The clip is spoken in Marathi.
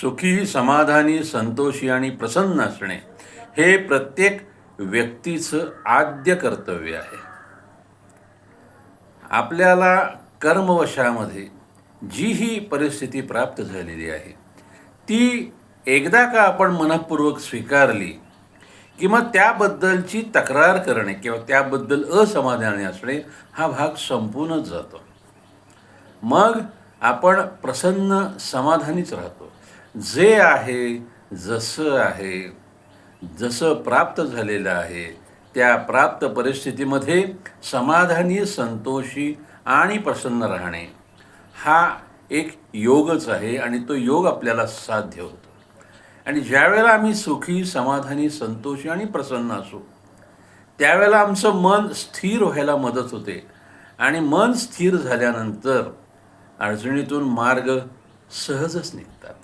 सुखी समाधानी संतोषी आणि प्रसन्न असणे हे प्रत्येक व्यक्तीचं आद्य कर्तव्य आहे. आपल्याला कर्मवशामध्ये जी ही परिस्थिती प्राप्त झालेली आहे. ती एकदा का आपण मनपूर्वक स्वीकारली किंवा त्याबद्दलची तक्रार करणे किंवा त्याबद्दल असमाधानी असणे हा भाग संपूनच जातो. मग आपण प्रसन्न समाधानीच राहतो. जे आहे जसं आहे जसं प्राप्त झालेलं आहे त्या प्राप्त परिस्थितीमध्ये समाधानी संतोषी आणि प्रसन्न राहणे हा एक योगच आहे आणि तो योग आपल्याला साध्य होतो. आणि ज्यावेळेला आम्ही सुखी समाधानी संतोषी आणि प्रसन्न असू त्यावेळेला आमचं मन स्थिर व्हायला मदत होते. आणि मन स्थिर झाल्यानंतर अडचणीतून मार्ग सहजच निघतात.